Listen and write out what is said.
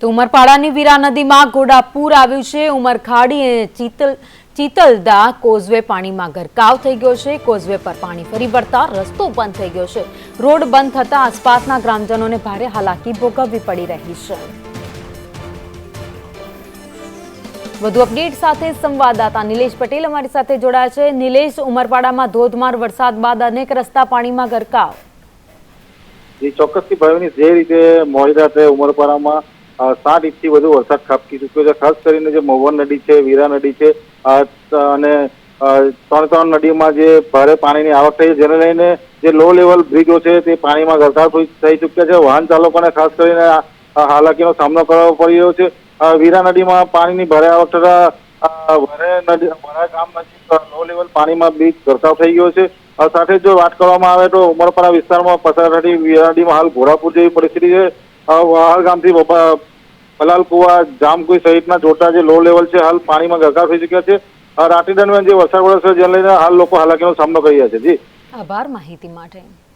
તો ઉમરપાડાની વીરા નદીમાં ઘોડાપૂર આવ્યું છે. ઉમરખાડી અને ચીતલ, ચીતલદા કોઝવે પાણીમાં ગરકાવ થઈ ગયો છે. કોઝવે પર પાણી ફરી વળતા રસ્તો બંધ થઈ ગયો છે. રોડ બંધ થતા આસપાસના ગ્રામજનોને ભારે હાલાકી ભોગવવી પડી રહી છે. વધુ અપડેટ સાથે સંવાદદાતા નિલેશ પટેલ અમારી સાથે જોડાયા છે. નિલેશ, ઉમરપાડામાં ધોધમાર વરસાદ બાદ અનેક રસ્તા પાણીમાં ગરકાવ. જે ભાવિની જે રીતે મોડી રાત્રે ઉમરપાડામાં સાત ઇંચથી વધુ વરસાદ ખાબકી ચૂક્યો છે ખાસ કરીને જે મોહન નદી છે, વીરા નદી છે અને ત્રણ ત્રણ નદીમાં જે ભારે પાણીની આવક થઈ જેને લઈને જે લો લેવલ બ્રિજો છે, તે પાણીમાં ગરકાવ થઈ ચુક્યા છે. વાહન ચાલકોને ખાસ કરીને હાલાકીનો સામનો કરવો પડી રહ્યો છે. વીરા નદીમાં પાણીની ભારે આવક થતા વરે નદી, વરા ગામ નજીક લો લેવલ પાણીમાં બ્રિજ ગરકાવ થઈ ગયો છે. સાથે જો વાત કરવામાં આવે તો ઉમરપાડા વિસ્તારમાં પસાર થતી વીરા નદીમાં હાલ ઘોડાપુર જેવી પરિસ્થિતિ છે. વહાલ ગામથી બપા- પલાલ જામકુઈ સહિતના જોટા જે લો લેવલ છે, હાલ પાણીમાં ગરકાવ થઈ ચુક્યા છે. રાત્રિ દરમિયાન જે વરસાદ વરસ્યો જેને લઈને હાલ લોકો હાલાકીનો સામનો કરી રહ્યા છે. જી. આભાર માહિતી માટે.